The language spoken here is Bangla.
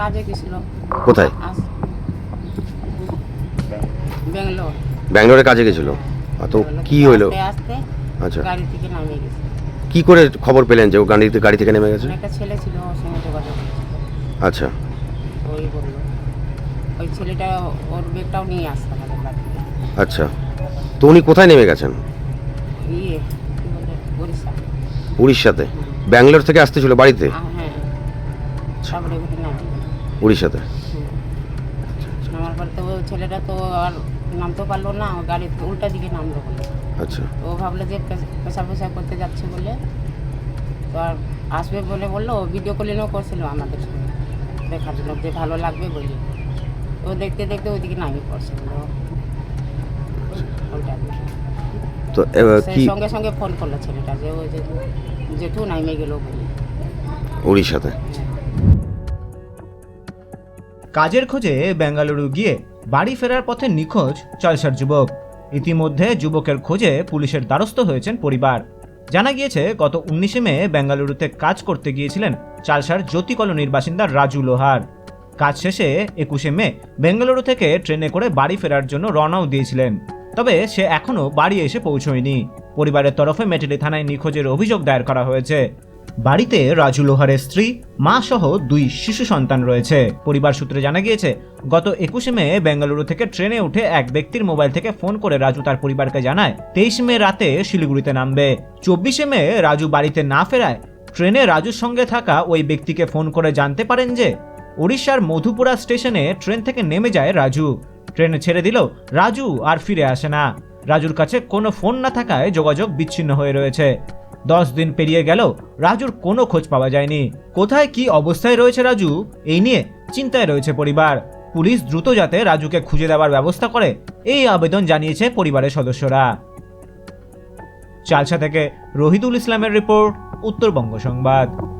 কাজে গেছিল। কোথায়? ব্যাঙ্গালোর। ব্যাঙ্গালোরে কাজে গেছিল? আর তো কি আসতে আসতে আচ্ছা। গাড়ি থেকে নামে গেছে। কি করে খবর পেলেন যে ও গাড়িতে গাড়ি থেকে নেমে গেছে? একটা ছেলে ছিল ওর সঙ্গে যোগাযোগ আচ্ছা। ওই বলল ওই ছেলেটা ওর বেগটাও নিয়ে আসতে থেকে। আচ্ছা। তো উনি কোথায় নেমে গেছেন? ইয়ে উড়িষ্যাতে ব্যাঙ্গালোর থেকে আসতেছিল বাড়িতে? হ্যাঁ। উড়িষ্যাতে। ওই ছেলেটা তো আর নামতে পারল না ও গাড়ি উল্টা দিকে নামলো বলে। আচ্ছা। ও ভাবলো যে পেশা পেশা করতে যাচ্ছে বলে। তো আর আসবে বলে বলল ভিডিও কলিংও করছিল আমাদের সঙ্গে। দেখার জন্য যে ভালো লাগবে বলি। ও দেখতে দেখতে ওইদিকে নামিয়ে বলে। ওইটা তো এবার সে কি সঙ্গে সঙ্গে ফোন করল ছেলেটা যে ওই যে জেঠু নামে গেল বলে। উড়িষ্যাতে। কাজের খোঁজে বেঙ্গালুরু গিয়ে বাড়ি ফেরার পথে নিখোঁজ চালসার যুবক। ইতিমধ্যে যুবকের খোঁজে পুলিশের দ্বারস্থ হয়েছেন পরিবার। জানা গিয়েছে, গত উনিশে মে বেঙ্গালুরুতে কাজ করতে গিয়েছিলেন চালসার জ্যোতি কলোনির বাসিন্দা রাজু লোহার। কাজ শেষে একুশে মে বেঙ্গালুরু থেকে ট্রেনে করে বাড়ি ফেরার জন্য রওনাও দিয়েছিলেন। তবে সে এখনও বাড়ি এসে পৌঁছয়নি। পরিবারের তরফে মেটেলি থানায় নিখোঁজের অভিযোগ দায়ের করা হয়েছে। বাড়িতে রাজু লোহারের স্ত্রী, মা সহ দুই শিশু সন্তান রয়েছে। পরিবার সূত্রে জানা গিয়েছে, গত একুশে মে বেঙ্গালুরু থেকে ট্রেনে উঠে এক ব্যক্তির মোবাইল থেকে ফোন করে রাজু তার পরিবারকে জানায়, তেইশ মে রাতে শিলিগুড়িতে নামবে। চব্বিশে মে রাজু বাড়িতে না ফেরায়, ট্রেনে রাজুর সঙ্গে থাকা ওই ব্যক্তিকে ফোন করে জানতে পারেন যে উড়িষ্যার মধুপুরা স্টেশনে ট্রেন থেকে নেমে যায় রাজু। ট্রেনে ছেড়ে দিল রাজু আর ফিরে আসে না। রাজুর কাছে কোনো ফোন না থাকায় যোগাযোগ বিচ্ছিন্ন হয়ে রয়েছে। দশ দিন পেরিয়ে গেল, রাজুর কোনো খোঁজ পাওয়া যায়নি। কোথায় কি অবস্থায় রয়েছে রাজু, এই নিয়ে চিন্তায় রয়েছে পরিবার। পুলিশ দ্রুত যাতে রাজুকে খুঁজে দেওয়ার ব্যবস্থা করে, এই আবেদন জানিয়েছে পরিবারের সদস্যরা। চালসা থেকে রহিদুল ইসলামের রিপোর্ট, উত্তরবঙ্গ সংবাদ।